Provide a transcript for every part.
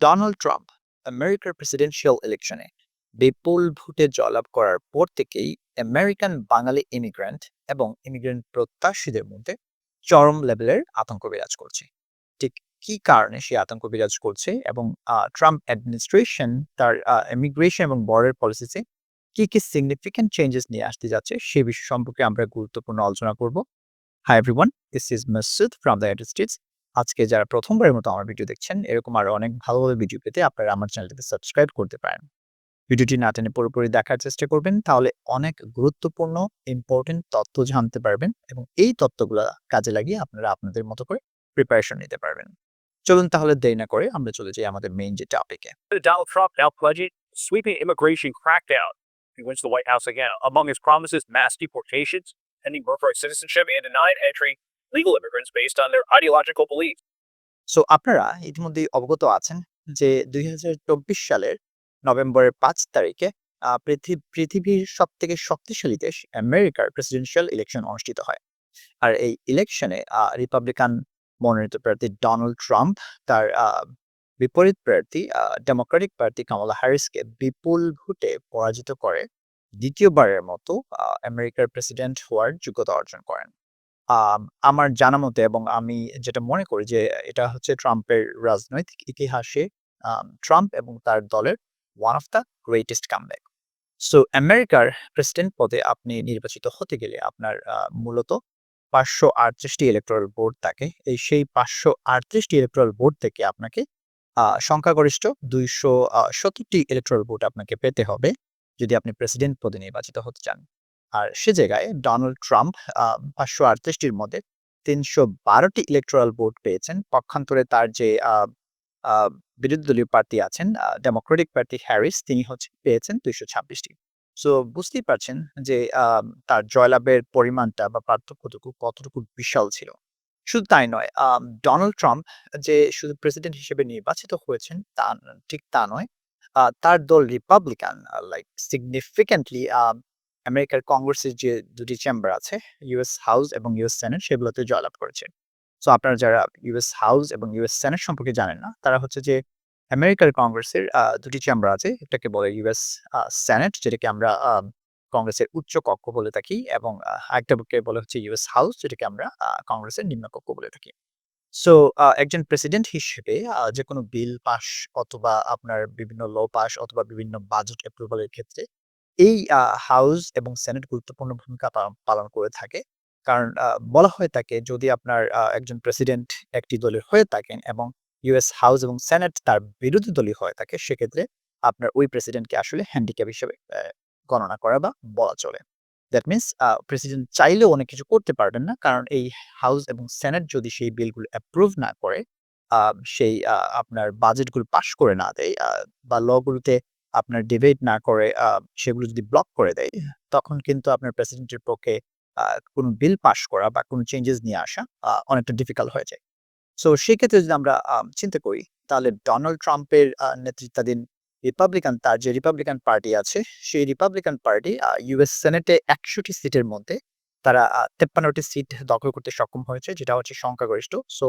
Donald Trump আমেরিকার presidential ইলেকশনে বিপুল ভোটে জয়লাভ করার পর থেকেই আমেরিকান বাঙালি ইমিগ্রেন্ট এবং ইমিগ্রেন্ট প্রত্যাশীদের মধ্যে চরম লেভেলের আতঙ্ক বিরাজ করছে। ঠিক কি কারণে সেই আতঙ্ক বিরাজ করছে এবং ট্রাম্প অ্যাডমিনিস্ট্রেশন তার ইমিগ্রেশন এবং বর্ডার পলিসিতে কি কি সিগনিফিক্যান্ট চেঞ্জেস নিয়ে আসতে যাচ্ছে সে বিষয় সম্পর্কে আমরা গুরুত্বপূর্ণ আলোচনা করব। Hi everyone this is Masud from the United States আজকে যারা প্রথমবারের মতো আমার ভিডিও দেখছেন এরকম আরও অনেক ভালো ভালো ভিডিও পেতে আপনারা আমার চ্যানেলটিতে সাবস্ক্রাইব করতে পারেন ভিডিওটি না টেনে পুরোপুরি দেখার চেষ্টা করবেন তাহলে অনেক গুরুত্বপূর্ণ ইম্পর্টেন্ট তথ্য জানতে পারবেন এবং এই তথ্যগুলো কাজে লাগিয়ে আপনারা আপনাদের মতো করে প্রিপারেশন নিতে পারবেন চলুন তাহলে দেরি না করে আমরা চলে যাই আমাদের মেইন যে টপিকে sweeping immigration crackdown. He wins the White House again. Among his promises, mass deportations, ending birthright citizenship, and denying entry legal immigrants based on their ideological beliefs. So আপনারা ইতিমধ্যেই অবগত আছেন যে দুই সালের নভেম্বরের পাঁচ তারিখে পৃথিবীর সব থেকে শক্তিশালী দেশ আমেরিকার প্রেসিডেন্সিয়াল ইলেকশন অনুষ্ঠিত হয় আর এই ইলেকশনে রিপাবলিকান মনোনীত প্রার্থী ডোনাল্ড ট্রাম্প তার বিপরীত প্রার্থী ডেমোক্রেটিক প্রার্থী কামালা হ্যারিসকে বিপুল ভোটে পরাজিত করে দ্বিতীয়বারের মতো আমেরিকার প্রেসিডেন্ট হওয়ার যোগ্যতা অর্জন করেন আম, আমার জানা মতে এবং আমি যেটা মনে করি যে এটা হচ্ছে ট্রাম্পের রাজনৈতিক ইতিহাসে ট্রাম্প এবং তার দলের one of the greatest comeback so আমেরিকার প্রেসিডেন্ট পদে আপনি নির্বাচিত হতে গেলে আপনার মূলত পাঁচশো আটত্রিশটি ইলেকট্রাল ভোট থাকে। এই সেই পাঁচশো আটত্রিশটি ইলেকট্রাল ভোট থেকে আপনাকে সংখ্যাগরিষ্ঠ দুইশো সত্তরটি ইলেকট্রাল ভোট আপনাকে পেতে হবে যদি আপনি প্রেসিডেন্ট পদে নির্বাচিত হতে চান। আর সে জায়গায় ডোনাল্ড ট্রাম্প পাঁচশো আটত্রিশটির মধ্যে তিনশো বারোটি ইলেকট্রাল ভোট পেয়েছেন। পক্ষান্তরে তার যে বিরোধী দলীয় প্রার্থী আছেন ডেমোক্রেটিক প্রার্থী হ্যারিস তিনি হচ্ছে, পেয়েছেন দুইশো ছাব্বিশটি। সো বুঝতেই পারছেন যে তার জয়লাভের পরিমাণটা বা পার্থক্যটুকু কতটুকু বিশাল ছিল। শুধু তাই নয় ডোনাল্ড ট্রাম্প যে, শুধু প্রেসিডেন্ট হিসেবে নির্বাচিত হয়েছেন, তা, ঠিক তা নয় তার দল রিপাবলিকান লাইক সিগনিফিকেন্টলি আমেরিকার কংগ্রেসের যে দুটি চেম্বার আছে ইউএস হাউস এবং ইউএস সেনেট, সেগুলোতে জয়লাভ করেছে। সো আপনারা যারা ইউএস হাউস এবং ইউএস সেনেট সম্পর্কে জানেন না, তারা হচ্ছে যে আমেরিকার কংগ্রেসের দুটি চেম্বার আছে, এটাকে বলে ইউএস সেনেট, যেটাকে আমরা কংগ্রেসের উচ্চ কক্ষ বলে থাকি এবং আরেকটাকে বলে হচ্ছে ইউএস হাউস, যেটাকে আমরা কংগ্রেসের নিম্ন কক্ষ বলে থাকি। সো একজন প্রেসিডেন্ট হিসেবে যে কোনো বিল পাস অথবা আপনার বিভিন্ন ল পাস অথবা বিভিন্ন বাজেট অ্যাপ্রুভালের ক্ষেত্রে এই হাউস এবং সেনেট গুরুত্বপূর্ণ ভূমিকা পালন করে থাকে। কারণ বলা হয়ে থাকে যদি আপনার একজন প্রেসিডেন্ট একটি দলের হয়ে থাকেন এবং ইউএস হাউস এবং সেনেট তার বিরোধী দলই হয়ে থাকে, সেক্ষেত্রে আপনার ওই প্রেসিডেন্টকে আসলে হ্যান্ডিক্যাপ হিসেবে গণনা করা বা বলা চলে। দ্যাট মিনস প্রেসিডেন্ট চাইলেও অনেক কিছু করতে পারবেন না। কারণ এই হাউস এবং সেনেট যদি সেই বিলগুলো অ্যাপ্রুভ না করে সেই আপনার বাজেটগুলো পাশ করে না দেয় বা লগুলোতে আপনার ডিবেট না করে সেগুলো যদি ব্লক করে দেয় তখন কিন্তু আপনার প্রেসিডেন্টের পক্ষে কোনো বিল পাশ করা বা কোনো চেঞ্জেস নিয়ে আসা অনেকটা ডিফিকাল্ট হয়ে যায়। সো সেক্ষেত্রে যদি আমরা চিন্তা করি তাহলে ডোনাল্ড ট্রাম্পের নেতৃত্বাধীন রিপাবলিকান তার যে রিপাবলিকান পার্টি আছে সেই রিপাবলিকান পার্টি ইউএস সেনেটে একশোটি সিটের মধ্যে তারা তেপ্পান্নটি সিট দখল করতে সক্ষম হয়েছে যেটা হচ্ছে সংখ্যাগরিষ্ঠ। সো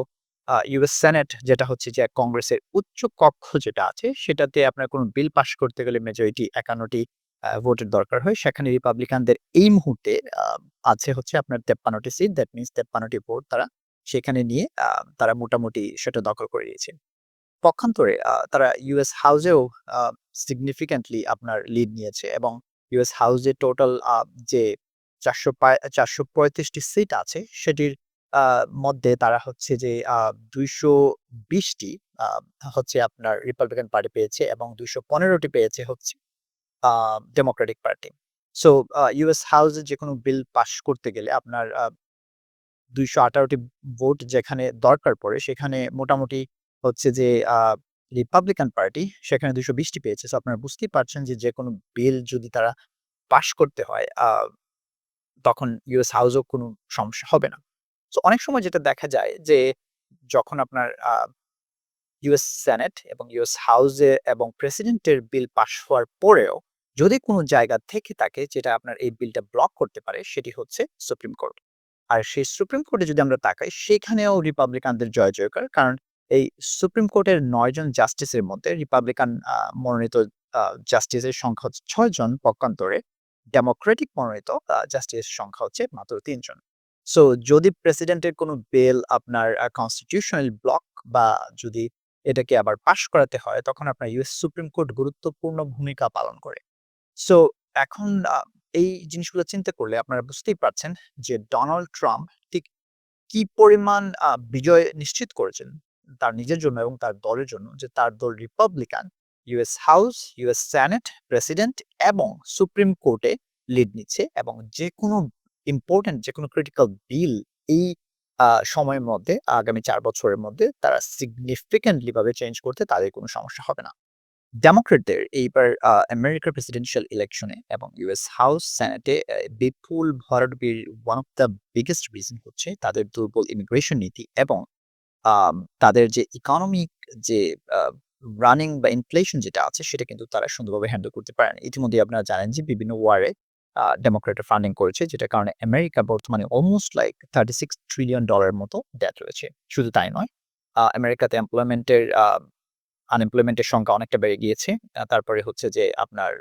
ইউএস সেনেট যেটা হচ্ছে যে কংগ্রেসের উচ্চ কক্ষ যেটা আছে, সেটাতে আপনার কোনো বিল পাস করতে গেলে মেজরিটি একান্নটি ভোটের দরকার হয়। সেখানে রিপাবলিকানদের এই মুহূর্তে আছে হচ্ছে আপনার তেপ্পান্নটি সিট দ্যাট মিনস তেপ্পান্নটি ভোট তারা সেখানে নিয়ে তারা মোটামুটি সেটা দখল করে নিয়েছে পক্ষান্তরে তারা ইউএস হাউসেও সিগনিফিক্যান্টলি আপনার লিড নিয়েছে এবং ইউএস হাউসে টোটাল যে চারশো চারশো পঁয়ত্রিশটি সিট আছে, সেটির মধ্যে তারা হচ্ছে যে দুইশো বিশটি হচ্ছে আপনার রিপাবলিকান পার্টি পেয়েছে এবং দুইশো পনেরোটি পেয়েছে হচ্ছে ডেমোক্রেটিক পার্টি সো ইউএস হাউসে যে কোনো বিল পাস করতে গেলে আপনার দুইশো আঠারোটি ভোট যেখানে দরকার পড়ে, সেখানে মোটামুটি হচ্ছে যে রিপাবলিকান পার্টি সেখানে দুইশো বিশটি পেয়েছে। সো আপনারা বুঝতেই পারছেন যে যে কোনো বিল যদি তারা পাশ করতে হয় তখন ইউএস হাউসও কোনো সমস্যা হবে না। তো অনেক সময় যেটা দেখা যায় যে, যখন আপনার ইউএস সেনেট এবং ইউএস হাউসে এবং প্রেসিডেন্টের বিল পাশ হওয়ার পরেও যদি কোনো জায়গা থেকে থাকে যেটা আপনার এই বিলটা ব্লক করতে পারে, সেটি হচ্ছে সুপ্রিম কোর্ট আর সেই সুপ্রিম কোর্টে যদি আমরা তাকাই, সেখানেও রিপাবলিকানদের জয় জয়কার। কারণ এই সুপ্রিম কোর্টের নয়জন জাস্টিসের মধ্যে রিপাবলিকান মনোনীত জাস্টিসের সংখ্যা হচ্ছে ছয় জন পক্ষান্তরে। ডেমোক্রেটিক মনোনীত জাস্টিসের সংখ্যা হচ্ছে মাত্র তিনজন সো যদি প্রেসিডেন্টের কোনো বিল আপনার কনস্টিটিউশনাল ব্লক বা যদি এটাকে আবার পাশ করাতে হয়, তখন আপনার ইউএস সুপ্রিম কোর্ট গুরুত্বপূর্ণ ভূমিকা পালন করে। সো এখন এই জিনিসগুলো চিন্তা করলে আপনারা বুঝতেই পারছেন যে ডোনাল্ড ট্রাম্প ঠিক কি পরিমাণ বিজয় নিশ্চিত করেছেন তার নিজের জন্য এবং তার দলের জন্য যে তার দল Republican US House US Senate president এবং সুপ্রিম কোর্টে লিড নিচ্ছে এবং যে কোনো ইম্পর্টেন্ট যে কোনো ক্রিটিক্যাল বিল এই সময়ের মধ্যে, আগামী চার বছরের মধ্যে তারা সিগনিফিকেন্টলি ভাবে চেঞ্জ করতে তাদের কোনো সমস্যা হবে না। ডেমোক্রেটদের এইবার আমেরিকার প্রেসিডেন্সিয়াল ইলেকশনে এবং ইউএস হাউস সেনেটে বিপুল ভরাডুবির one of the biggest reason হচ্ছে তাদের দুর্বল ইমিগ্রেশন নীতি এবং তাদের যে ইকোনমিক যে রানিং বা ইনফ্লেশন যেটা আছে সেটা কিন্তু তারা সুন্দরভাবে হ্যান্ডেল করতে পারেন। ইতিমধ্যে আপনারা জানেন যে বিভিন্ন ওয়ারে ডেমোক্রেটের ফান্ডিং করেছে যেটা কারণে আমেরিকা বর্তমানে almost like thirty six trillion dollar মতো ডেট রয়েছে। শুধু তাই নয় আমেরিকাতে এমপ্লয়মেন্টের আনএমপ্লয়মেন্টের সংখ্যা অনেকটা বেড়ে গিয়েছে। তারপরে হচ্ছে যে আপনার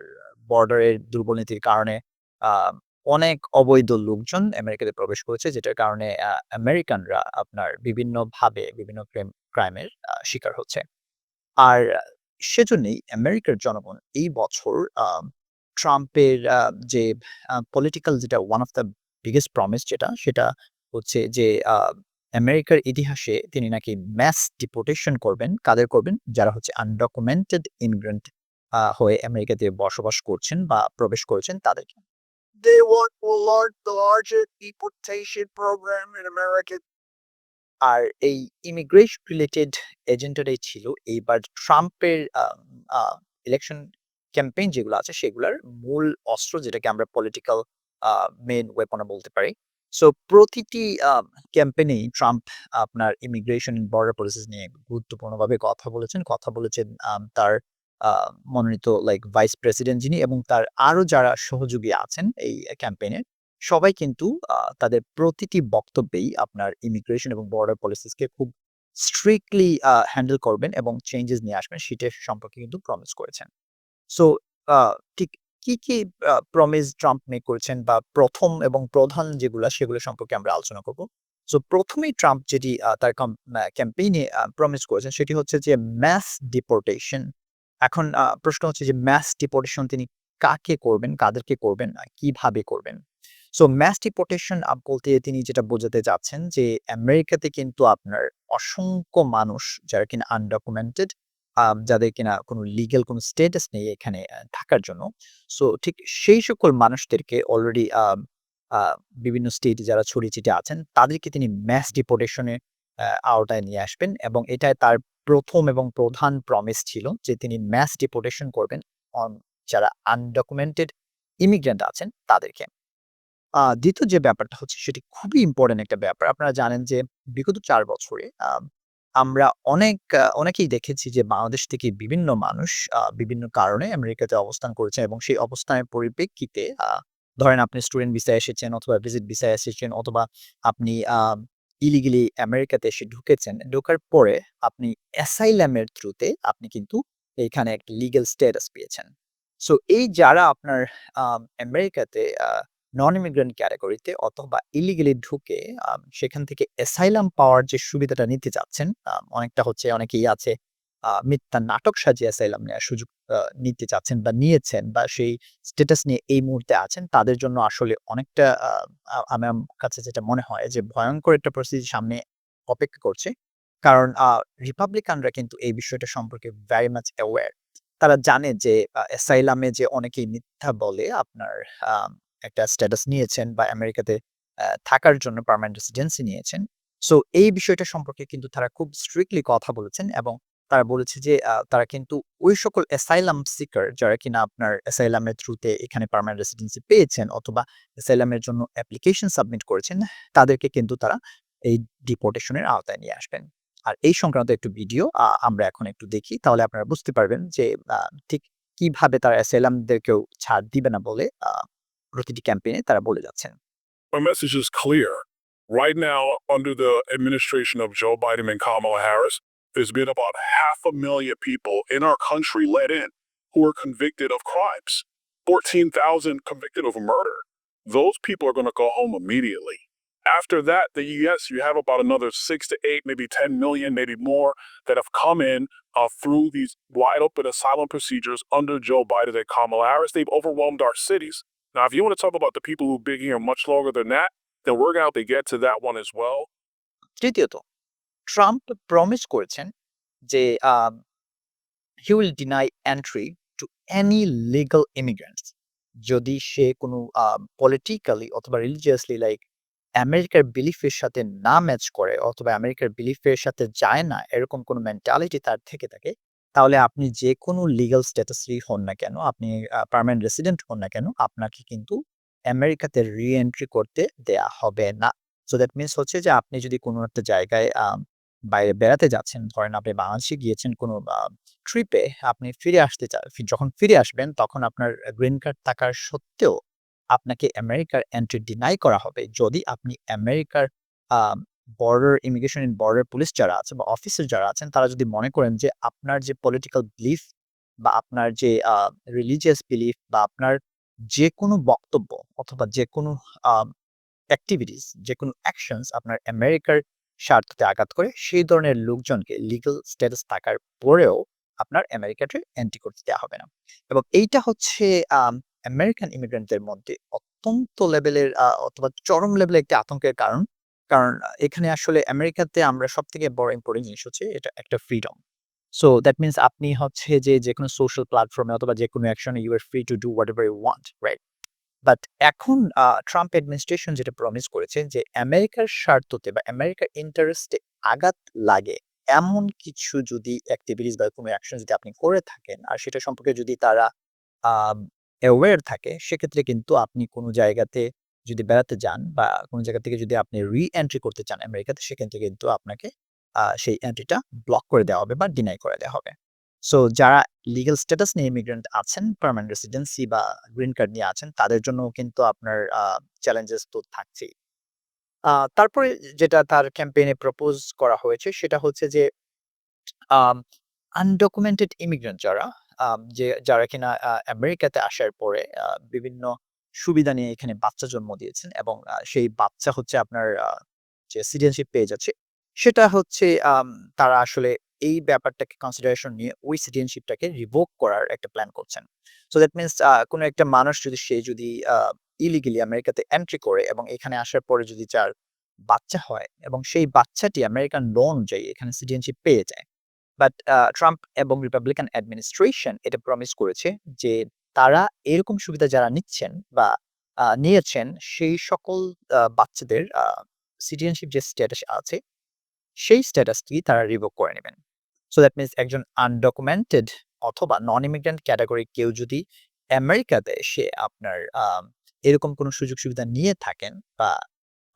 বর্ডারের দুর্বল নীতির কারণে অনেক অবৈধ লোকজন আমেরিকাতে প্রবেশ করেছে, যেটার কারণে আমেরিকানরা আপনার বিভিন্ন ভাবে বিভিন্ন ক্রাইমের শিকার হচ্ছে। আর সেজন্যই আমেরিকার জনগণ এই বছর ট্রাম্পের যে পলিটিক্যাল যেটা one of the biggest promise যেটা সেটা হচ্ছে যে আমেরিকার ইতিহাসে তিনি নাকি ম্যাস ডিপোর্টেশন করবেন কাদের করবেন যারা হচ্ছে আনডকুমেন্টেড ইমিগ্রেন্ট হয়ে আমেরিকাতে বসবাস করছেন বা প্রবেশ করেছেন তাদেরকে They want to launch the largest deportation program in America. আর এই ইমিগ্রেশন রিলেটেড এজেন্ডাটাই ছিল এইবার ট্রাম্পের ইলেকশন ক্যাম্পেইন যেগুলো আছে, সেগুলোর মূল অস্ত্র যেটাকে আমরা পলিটিক্যাল মেন ওয়েপনে বলতে পারি। সো প্রতিটি ক্যাম্পেইনেই ট্রাম্প আপনার ইমিগ্রেশন বর্ডার পলিসিস নিয়ে গুরুত্বপূর্ণভাবে কথা বলেছেন। কথা বলেছেন তার মনোনীত লাইক ভাইস প্রেসিডেন্ট যিনি এবং তার আরও যারা সহযোগী আছেন এই ক্যাম্পেইনে সবাই কিন্তু তাদের প্রতিটি বক্তব্যেই আপনার ইমিগ্রেশন এবং বর্ডার পলিসিসকে খুব স্ট্রিক্টলি হ্যান্ডেল করবেন এবং চেঞ্জেস নিয়ে আসবেন, সেটা সম্পর্কে কিন্তু প্রমিস করেছেন। সো ঠিক কি কি প্রমিস ট্রাম্প মেক করেছেন বা প্রথম এবং প্রধান যেগুলো সেগুলো সম্পর্কে আমরা আলোচনা করব? সো প্রথমেই ট্রাম্প যেটি তার ক্যাম্পেইনে প্রমিস করেছেন সেটি হচ্ছে যে ম্যাস ডিপোর্টেশন এখন প্রশ্ন হচ্ছে যে ম্যাস ডিপোর্টেশন তিনি কাকে করবেন, কাদেরকে করবেন কীভাবে করবেন? সো ম্যাস ডিপোর্টেশন বলতে তিনি যেটা বোঝাতে যাচ্ছেন যে আমেরিকাতে কিন্তু আপনার অসংখ্য মানুষ যারা কিনা আনডকুমেন্টেড যাদের কিনা কোনো লিগ্যাল কোনো স্টেটাস নেই এখানে থাকার জন্য। সো ঠিক সেই সকল মানুষদেরকে অলরেডি বিভিন্ন স্টেটে যারা ছড়িয়ে ছিটে আছেন, তাদেরকে তিনি ম্যাস ডিপোর্টেশনের আওতায় নিয়ে আসবেন এবং এটাই তার প্রথম এবং প্রধান প্রমিস ছিল যে তিনি ম্যাস ডিপোর্টেশন করবেন অন যারা আনডকুমেন্টেড ইমিগ্রেন্ট আছেন তাদেরকে। দ্বিতীয় যে ব্যাপারটা হচ্ছে, সেটি খুবই ইম্পর্টেন্ট একটা ব্যাপার। আপনারা জানেন যে বিগত চার বছরে আমরা অনেক অনেকেই দেখেছি যে বাংলাদেশ থেকে বিভিন্ন মানুষ বিভিন্ন কারণে আমেরিকাতে অবস্থান করেছে এবং সেই অবস্থানের পরিপ্রেক্ষিতে ধরেন আপনি স্টুডেন্ট ভিসায় এসেছেন অথবা ভিজিট ভিসায় এসেছেন অথবা আপনি ইলিগেলি আমেরিকাতে এসে ঢুকেছেন ঢোকার পরে আপনি অ্যাসাইলামের থ্রুতে আপনি কিন্তু এখানে একটা লিগ্যাল স্ট্যাটাস পেয়েছেন। সো এই যারা আপনার আম, আমেরিকাতে নন ইমিগ্রেন্ট ক্যাটাগরিতে অথবা ইলিগেলি ঢুকে সেখান থেকে অ্যাসাইলাম পাওয়ার যে সুবিধাটা নিতে যাচ্ছেন অনেকটা হচ্ছে অনেকেই আছে মিথ্যা নাটক সাজিয়ে অ্যাসাইলাম নেওয়ার সুযোগ নিতে চাচ্ছেন বা নিয়েছেন বা সেই স্ট্যাটাস নিয়ে এই মুহূর্তে আছেন, তাদের জন্য আসলে অনেকটা আমার কাছে যেটা মনে হয় যে ভয়ঙ্কর একটা পরিস্থিতি সামনে অপেক্ষা করছে। কারণ রিপাবলিকানরা কিন্তু এই বিষয়টা সম্পর্কে ভেরি মাচ অ্যাওয়্যার তারা জানে যে অ্যাসাইলামে যে অনেকেই মিথ্যা বলে আপনার একটা স্ট্যাটাস নিয়েছেন বা আমেরিকাতে থাকার জন্য পার্মানেন্ট রেসিডেন্সি নিয়েছেন। সো এই বিষয়টা সম্পর্কে কিন্তু তারা খুব স্ট্রিক্টলি কথা বলেছেন এবং তারা বলেছে যে তারা কিন্তু ওই সকল অ্যাসাইলাম সিকার যারা কিনা আপনার অ্যাসাইলামের থ্রুতে এখানে পার্মানেন্ট রেসিডেন্সি পেয়েছেন অথবা অ্যাসাইলামের জন্য অ্যাপ্লিকেশন সাবমিট করেছেন, তাদেরকে কিন্তু তারা এই ডিপোর্টেশনের আওতায় নিয়ে আসবেন। আর এই সংক্রান্ত একটু ভিডিও আমরা এখন একটু দেখি, তাহলে আপনারা বুঝতে পারবেন যে ঠিক কীভাবে তারা অ্যাসাইলামদেরকেও ছাড় দিবে না বলে প্রতিটি ক্যাম্পেইনে তারা বলে যাচ্ছেন My message is clear. Right now, under the administration of Joe Biden and Kamala Harris, there's been about half a million people in our country let in who are convicted of crimes. 14,000 convicted of murder. Those people are going to go home immediately. After that, the yes, you have about another six to eight, maybe 10 million, maybe more that have come in uh, through these wide open asylum procedures under Joe Biden and Kamala Harris. They've overwhelmed our cities. Now, if you want to talk about the people who've been here much longer than that, then we're going to have to get to that one as well. তৃতীয়ত Trump promise করেছেন যে he will deny entry to any যদি সে কোনো politically অথবা religiously like আমেরিকার বিলিফের সাথে না ম্যাচ করে অথবা আমেরিকার বিলিফের সাথে যায় না এরকম কোনো মেন্টালিটি তার থেকে থাকে তাহলে আপনি যে কোনো লিগাল স্ট্যাটাসই হন না কেন, আপনি পার্মানেন্ট রেসিডেন্ট হন না কেন, আপনাকে কিন্তু আমেরিকাতে রি এন্ট্রি করতে দেয়া হবে না। সো দ্যাট মিনস হচ্ছে যে আপনি যদি কোনো একটা জায়গায় বাইরে বেড়াতে যাচ্ছেন, ধরেন আপনি বাংলাদেশে গিয়েছেন কোনো ট্রিপে আপনি ফিরে আসতে চান যখন ফিরে আসবেন, তখন আপনার গ্রিন কার্ড থাকার সত্ত্বেও আপনাকে আমেরিকার এন্ট্রি ডিনাই করা হবে। যদি আপনি আমেরিকার border immigration in border police যারা আছে বা অফিসার যারা আছেন, তারা যদি মনে করেন যে আপনার যে পলিটিক্যাল বিলিফ বা আপনার যে রিলিজিয়াস বিলিফ বা আপনার যে কোনো বক্তব্য অথবা যে কোনো অ্যাক্টিভিটিস যে কোনো অ্যাকশনস আপনার আমেরিকার স্বার্থতে আঘাত করে, সেই ধরনের লোকজনকে লিগ্যাল স্ট্যাটাস থাকার পরেও আপনার আমেরিকাতে এন্ট্রি করতে দেওয়া হবে না। এবং এইটা হচ্ছে আমেরিকান ইমিগ্রেন্টদের মধ্যে অত্যন্ত লেভেলের অথবা চরম লেভেলের একটি আতঙ্কের কারণ। কারণ এখানে আসলে আমেরিকাতে আমরা সব থেকে বড় ইম্পর্টেন্ট জিনিস হচ্ছে এটা একটা ফ্রিডম সো দ্যাট মিনস আপনি হচ্ছে যে যে কোনো সোশ্যাল প্ল্যাটফর্মে অথবা যে কোনো অ্যাকশনে you are free to do whatever you want right but এখন ট্রাম্প অ্যাডমিনিস্ট্রেশন যেটা প্রমিস করেছে যে, আমেরিকার স্বার্থতে বা আমেরিকার ইন্টারেস্টে আঘাত লাগে এমন কিছু যদি অ্যাক্টিভিটিস বা কোনো অ্যাকশন যদি আপনি করে থাকেন, আর সেটা সম্পর্কে যদি তারা অ্যাওয়্যার থাকে, সেক্ষেত্রে কিন্তু আপনি কোনো জায়গাতে যদি বেড়াতে যান বা কোনো জায়গা থেকে যদি আপনি রি এন্ট্রি করতে চান আমেরিকাতে সেক্ষেত্রে কিন্তু আপনাকে সেই এন্ট্রিটা ব্লক করে দেওয়া হবে বা ডিনাই করে দেওয়া হবে। সো যারা লিগ্যাল স্ট্যাটাস নিয়ে ইমিগ্রেন্ট আছেন পার্মানেন্ট রেসিডেন্সি বা গ্রিন কার্ড নিয়ে আছেন, তাদের জন্য কিন্তু আপনার চ্যালেঞ্জেস তো থাকছেই। তারপরে যেটা তার ক্যাম্পেইনে প্রপোজ করা হয়েছে, সেটা হচ্ছে যে আনডকুমেন্টেড ইমিগ্রেন্ট যারা যে, যারা কিনা আমেরিকাতে আসার পরে বিভিন্ন সুবিধা নিয়ে এখানে বাচ্চা জন্ম দিয়েছেন এবং সেই বাচ্চা হচ্ছে আপনার যে সিটিজেনশিপ পেয়ে যাচ্ছে, সেটা হচ্ছে তারা আসলে এই ব্যাপারটাকে কনসিডারেশন নিয়ে ওই সিটিজেনশিপটাকে রিভোক করার একটা প্ল্যান করছেন। সো দ্যাট মিনস কোনো একটা মানুষ যদি সে যদি ইলিগেলি আমেরিকাতে এন্ট্রি করে এবং এখানে আসার পরে যদি যার বাচ্চা হয় এবং সেই বাচ্চাটি আমেরিকান ল অনুযায়ী এখানে সিটিজেনশিপ পেয়ে যায়। বাট ট্রাম্প এবং রিপাবলিকান অ্যাডমিনিস্ট্রেশন এটা প্রমিস করেছে যে তারা এরকম সুবিধা যারা নিচ্ছেন বা নিয়েছেন সেই সকল বাচ্চাদের সিটিজেনশিপ যে স্ট্যাটাস আছে, সেই স্ট্যাটাসটি তারা রিভোক করে নেবেন। সো দ্যাট মিনস একজন আনডকুমেন্টেড অথবা নন ইমিগ্রেন্ট ক্যাটাগরি কেউ যদি আমেরিকাতে সে আপনার এরকম কোনো সুযোগ সুবিধা নিয়ে থাকেন বা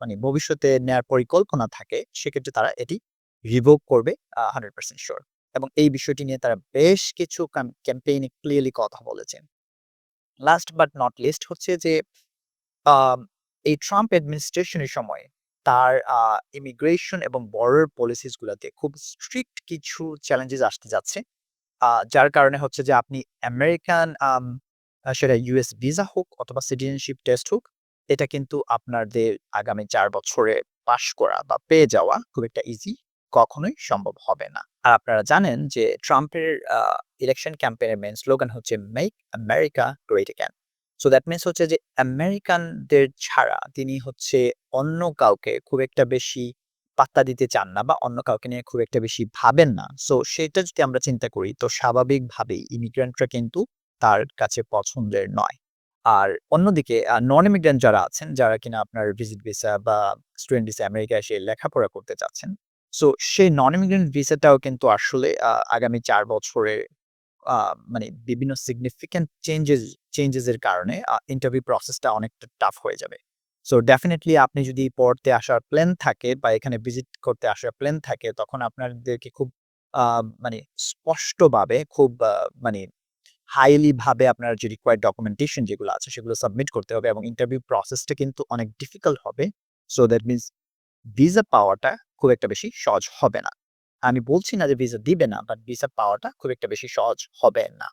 মানে ভবিষ্যতে নেয়ার পরিকল্পনা থাকে, সেক্ষেত্রে তারা এটি রিভোক করবে হান্ড্রেড পার্সেন্ট শিওর এবং এই বিষয়টি নিয়ে তারা বেশ কিছু ক্যাম্পেইনে ক্লিয়ারলি কথা বলেছেন। লাস্ট বাট নট লিস্ট হচ্ছে যে এই ট্রাম্প অ্যাডমিনিস্ট্রেশনের সময় তার ইমিগ্রেশন এবং বর্ডার পলিসিস গুলাতে খুব স্ট্রিক্ট কিছু চ্যালেঞ্জেস আসতে যাচ্ছে। যার কারণে হচ্ছে যে, আপনি আমেরিকান সেটা ইউএস ভিসা হোক অথবা সিটিজেনশিপ টেস্ট হোক, এটা কিন্তু আপনাদের আগামী চার বছরে পাশ করা বা পেয়ে যাওয়া খুব একটা ইজি কখনোই সম্ভব হবে না। আর আপনারা জানেন যে ট্রাম্পের ইলেকশন ক্যাম্পেইনের মেন স্লোগান হচ্ছে make America great again so that means হচ্ছে যে আমেরিকানদের ছাড়া তিনি হচ্ছে অন্য কাউকে খুব একটা বেশি পাত্তা দিতে চান না বা অন্য কাউকে নিয়ে খুব একটা বেশি ভাবেন না। সো সেটা যদি আমরা চিন্তা করি, তো স্বাভাবিকভাবেই ইমিগ্রেন্টরা কিন্তু তার কাছে পছন্দের নয়। আর অন্যদিকে নন ইমিগ্রেন্ট যারা আছেন, যারা কিনা আপনার ভিজিট ভিসা বা স্টুডেন্ট ভিসা আমেরিকায় এসে লেখাপড়া করতে চাচ্ছেন সো সেই নন ইমিগ্রেন্ট ভিসাটাও কিন্তু আসলে আগামী চার বছরে মানে বিভিন্ন সিগনিফিক্যান্ট চেঞ্জেস চেঞ্জেস এর কারণে ইন্টারভিউ প্রসেসটা অনেকটা টাফ হয়ে যাবে। সো ডেফিনেটলি আপনি যদি পড়তে আসার প্ল্যান থাকে বা এখানে ভিজিট করতে আসার প্ল্যান থাকে, তখন আপনাদেরকে খুব মানে স্পষ্টভাবে খুব মানে হাইলি ভাবে আপনার যে রিকোয়ার্ড ডকুমেন্টেশন যেগুলো আছে, সেগুলো সাবমিট করতে হবে এবং ইন্টারভিউ প্রসেসটা কিন্তু অনেক ডিফিকাল্ট হবে। সো দ্যাট মিনস ভিসা পাওয়াটা খুব একটা বেশি সহজ হবে না আমি বলছি না যে ভিসা দিবে না, বাট ভিসা পাওয়াটা খুব একটা বেশি সহজ হবে না।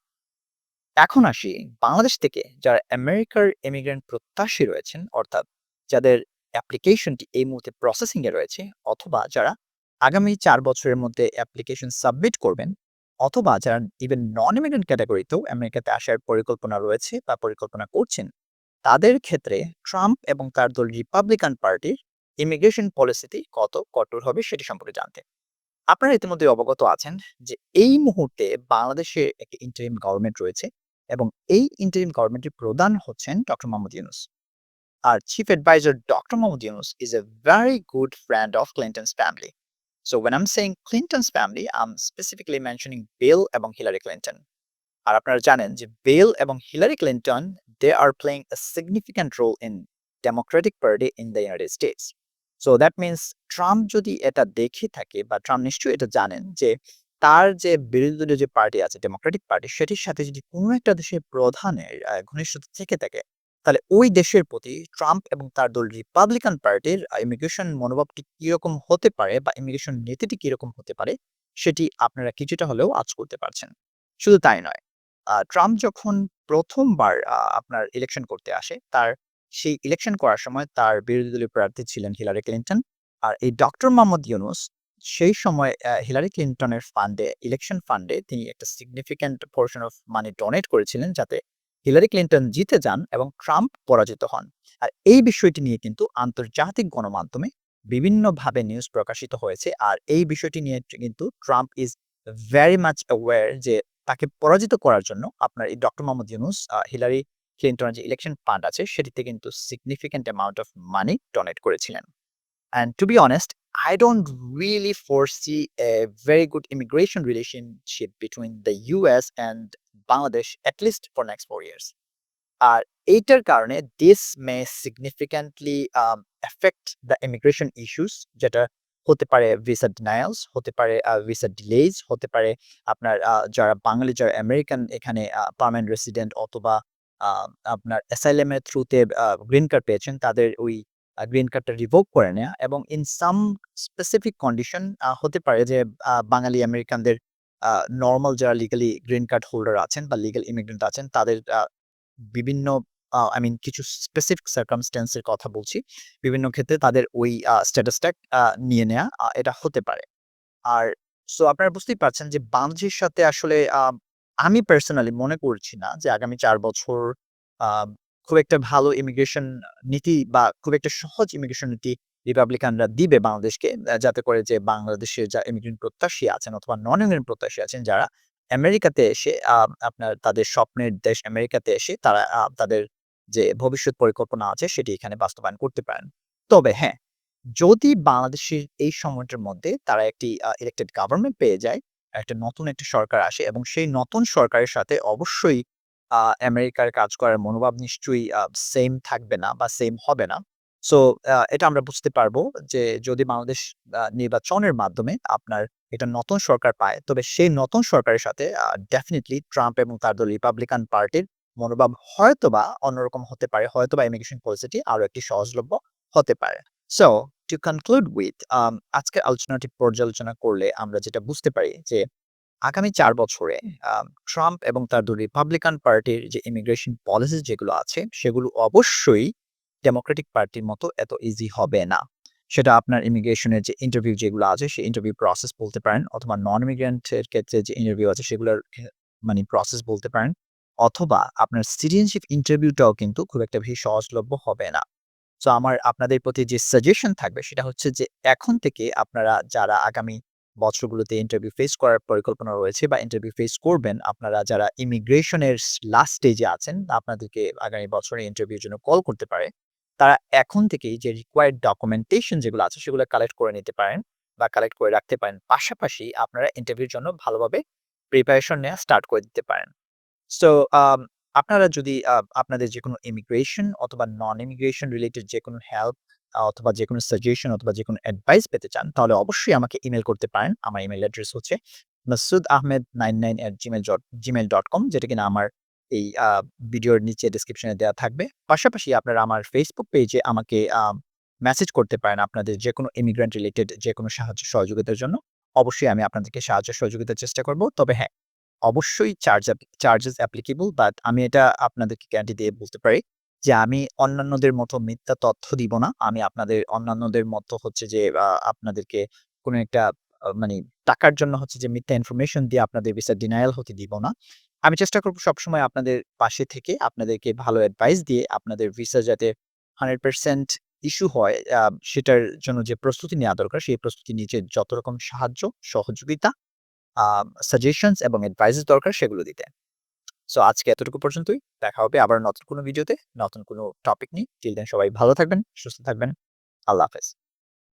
এখন আসি বাংলাদেশ থেকে যারা আমেরিকার ইমিগ্রেন্ট প্রত্যাশী রয়েছেন, অর্থাৎ যাদের অ্যাপ্লিকেশনটি এই মুহূর্তে প্রসেসিংয়ে রয়েছে অথবা যারা আগামী চার বছরের মধ্যে অ্যাপ্লিকেশন সাবমিট করবেন অথবা যারা ইভেন নন ইমিগ্রেন্ট ক্যাটেগরিতেও আমেরিকাতে আসার পরিকল্পনা রয়েছে বা পরিকল্পনা করছেন, তাদের ক্ষেত্রে ট্রাম্প এবং তার দল রিপাবলিকান পার্টির ইমিগ্রেশন পলিসিটি কত কঠোর হবে সেটি সম্পর্কে জানতে। আপনারা ইতিমধ্যে অবগত আছেন যে এই মুহূর্তে বাংলাদেশে একটি ইন্টারিম গভর্নমেন্ট রয়েছে এবং এই ইন্টারিম গভর্নমেন্টের প্রধান হচ্ছেন doctor Mohammad Yunus. R chief adviser doctor Mohammad Yunus is a very good friend of Clinton's family so when am saying Clinton's family I'm specifically mentioning Bill এবং হিলারি ক্লিনটন। আর আপনারা জানেন যে বেল এবং Hillary Clinton they are playing a significant role in Democratic Party in the United States. So that means Trump যদি এটা দেখে থাকে বা ট্রাম্প নিশ্চয়ই এটা জানেন যে তার যে বিরোধী দলীয় যে পার্টি আছে ডেমোক্রেটিক পার্টি সেটির সাথে যদি কোনো একটা দেশের প্রধানের ঘনিষ্ঠতা থেকে থাকে, তাহলে ওই দেশের প্রতি ট্রাম্প এবং তার দল রিপাবলিকান পার্টির ইমিগ্রেশন মনোভাবটি কীরকম হতে পারে বা ইমিগ্রেশন নীতিটি কীরকম হতে পারে, সেটি আপনারা কিছুটা হলেও আজ করতে পারছেন। শুধু তাই নয় ট্রাম্প যখন প্রথমবার আপনার ইলেকশন করতে আসে, তার সেই ইলেকশন করার সময় তার বিরোধী দলীয় প্রার্থী ছিলেন হিলারি ক্লিনটন। আর এই ডক্টর মোহাম্মদ ইউনুস, সেই সময় হিলারি ক্লিনটনের ফান্ডে ইলেকশন ফান্ডে তিনি একটা significant portion of money donate করেছিলেন যাতে হিলারি ক্লিনটন জিতে যান এবং ট্রাম্প পরাজিত হন। আর এই বিষয়টি নিয়ে কিন্তু আন্তর্জাতিক গণমাধ্যমে বিভিন্নভাবে নিউজ প্রকাশিত হয়েছে। আর এই বিষয়টি নিয়ে কিন্তু Trump is very much aware যে তাকে পরাজিত করার জন্য আপনার এই ডক্টর মোহাম্মদ ইউনুস হিলারি ক্লিনটনের যে ইলেকশন ফান্ড আছে সেটিতে কিন্তু significant amount of money donate করেছিলেন And to be I don't really foresee a very good immigration relationship between the US and Bangladesh, at least for next four years. আর এইটার কারণে this may significantly effect the immigration issues যেটা হতে পারে visa ডিনায়ালস হতে পারে visa delays হতে পারে আপনার যারা বাঙালি যারা আমেরিকান এখানে পার্মানেন্ট রেসিডেন্ট অথবা আপনার অ্যাসাইলেমের থ্রুতে গ্রিন কার্ড পেয়েছেন, তাদের ওই গ্রিন কার্ডটা রিভোক করে নেওয়া এবং ইন সাম স্পেসিফিক কন্ডিশন হতে পারে যে বাঙালি আমেরিকানদের নর্মাল যারা লিগালি গ্রিন কার্ড হোল্ডার আছেন বা লিগাল ইমিগ্রেন্ট আছেন, তাদের বিভিন্ন আই মিন কিছু স্পেসিফিক সার্কামস্টেন্সের কথা বলছি, বিভিন্ন ক্ষেত্রে তাদের ওই স্ট্যাটাসটা নিয়ে নেওয়া এটা হতে পারে। আর সো আপনারা বুঝতেই পারছেন যে বাংলাদেশের সাথে আসলে আমি পার্সোনালি মনে করছি না যে আগামী চার বছর খুব একটা ভালো ইমিগ্রেশন নীতি বা খুব একটা সহজ ইমিগ্রেশন নীতি রিপাবলিকানরা দিবে বাংলাদেশকে যাতে করে যে বাংলাদেশের যা ইমিগ্রেন্ট প্রত্যাশী আছেন অথবা নন ইমিগ্রেন্ট প্রত্যাশী আছেন যারা আমেরিকাতে এসে আপনার তাদের স্বপ্নের দেশ আমেরিকাতে এসে তারা তাদের যে ভবিষ্যৎ পরিকল্পনা আছে সেটি এখানে বাস্তবায়ন করতে পারেন। তবে হ্যাঁ যদি বাংলাদেশের এই সময়টার মধ্যে তারা একটি ইলেক্টেড গভর্নমেন্ট পেয়ে যায় একটা নতুন একটি সরকার আসে এবং সেই নতুন সরকারের সাথে অবশ্যই আমেরিকার কাজ করার মনোভাব নিশ্চয়ই সেম থাকবে না বা সেম হবে না। সো এটা আমরা বুঝতে পারব যে যদি বাংলাদেশ নির্বাচনের মাধ্যমে আপনার এটা নতুন সরকার পায়, তবে সেই নতুন সরকারের সাথে ডেফিনেটলি ট্রাম্প এবং তার দল রিপাবলিকান পার্টির মনোভাব হয়তোবা অন্যরকম হতে পারে, হয়তোবা ইমিগ্রেশন পলিসিটি আরও একটি সহজলভ্য হতে পারে। সো টু কনক্লুড উইথ আজকের আলোচনাটি পর্যালোচনা করলে আমরা যেটা বুঝতে পারি যে আগামী চার বছরে ট্রাম্প এবং তার দল রিপাবলিকান পার্টির যে ইমিগ্রেশন পলিসি যেগুলো আছে সেগুলো অবশ্যই ডেমোক্রেটিক পার্টির মতো এত ইজি হবে না। সেটা আপনার ইমিগ্রেশনের যে ইন্টারভিউ যেগুলো আছে সেই ইন্টারভিউ প্রসেস বলতে পারেন অথবা নন ইমিগ্রেন্টের ক্ষেত্রে যে ইন্টারভিউ আছে সেগুলোর মানে প্রসেস বলতে পারেন অথবা আপনার সিটিজেনশিপ ইন্টারভিউটাও কিন্তু খুব একটা বেশি সহজলভ্য হবে না। সো আমার আপনাদের প্রতি যে সাজেশন থাকবে সেটা হচ্ছে যে, এখন থেকে আপনারা যারা আগামী বছরগুলোতে ইন্টারভিউ ফেস করার পরিকল্পনা রয়েছে বা ইন্টারভিউ ফেস করবেন, আপনারা যারা ইমিগ্রেশনের লাস্ট স্টেজে আছেন, আপনাদেরকে আগামী বছরে ইন্টারভিউর জন্য কল করতে পারে, তারা এখন থেকেই যে রিকোয়ার্ড ডকুমেন্টেশন যেগুলো আছে সেগুলো কালেক্ট করে নিতে পারেন বা কালেক্ট করে রাখতে পারেন। পাশাপাশি আপনারা ইন্টারভিউর জন্য ভালোভাবে প্রিপারেশন নেওয়া স্টার্ট করে দিতে পারেন। সো আপনারা যদি আপনাদের যে কোনো ইমিগ্রেশন অথবা নন ইমিগ্রেশন রিলেটেড যে কোনো হেল্প অথবা যে কোনো সাজেশন অথবা যে কোনো অ্যাডভাইস পেতে চান, তাহলে অবশ্যই আমাকে ইমেল করতে পারেন। আমার ইমেল অ্যাড্রেস হচ্ছে Masud Ahmed nine nine at Gmail dot Gmail dot com যেটা কিনা আমার এই ভিডিওর নিচে ডিসক্রিপশনে দেওয়া থাকবে। পাশাপাশি আপনারা আমার ফেসবুক পেজে আমাকে মেসেজ করতে পারেন আপনাদের যে কোনো ইমিগ্রেন্ট রিলেটেড যে কোনো সাহায্য সহযোগিতার জন্য। অবশ্যই আমি আপনাদেরকে সাহায্য সহযোগিতার চেষ্টা করব। তবে হ্যাঁ অবশ্যই চার্জ চার্জেস অ্যাপ্লিকেবল বাট আমি এটা আপনাদেরকে গ্যারান্টি দিয়ে বলতে পারি যে আমি অন্যান্যদের মতো মিথ্যা তথ্য দিব না। আমি আপনাদের, অন্যান্যদের মতো হচ্ছে যে আপনাদেরকে কোনো একটা মানে টাকার জন্য হচ্ছে যে মিথ্যা ইনফরমেশন দিয়ে আপনাদের ভিসা ডিনায়াল হতে দিব না। আমি চেষ্টা করব সবসময় আপনাদের পাশে থেকে আপনাদেরকে ভালো অ্যাডভাইস দিয়ে আপনাদের ভিসা যাতে হান্ড্রেড পার্সেন্ট ইস্যু হয় সেটার জন্য যে প্রস্তুতি নেওয়া দরকার, সেই প্রস্তুতি নিচে যত রকম সাহায্য, সহযোগিতা সাজেশনস এবং অ্যাডভাইসেস দরকার সেগুলো দিতে। সো আজকে এতটুকু পর্যন্তই। দেখা হবে আবার নতুন কোনো ভিডিওতে নতুন কোনো টপিক নিয়ে। টিল দেন সবাই ভালো থাকবেন, সুস্থ থাকবেন। আল্লাহ হাফেজ।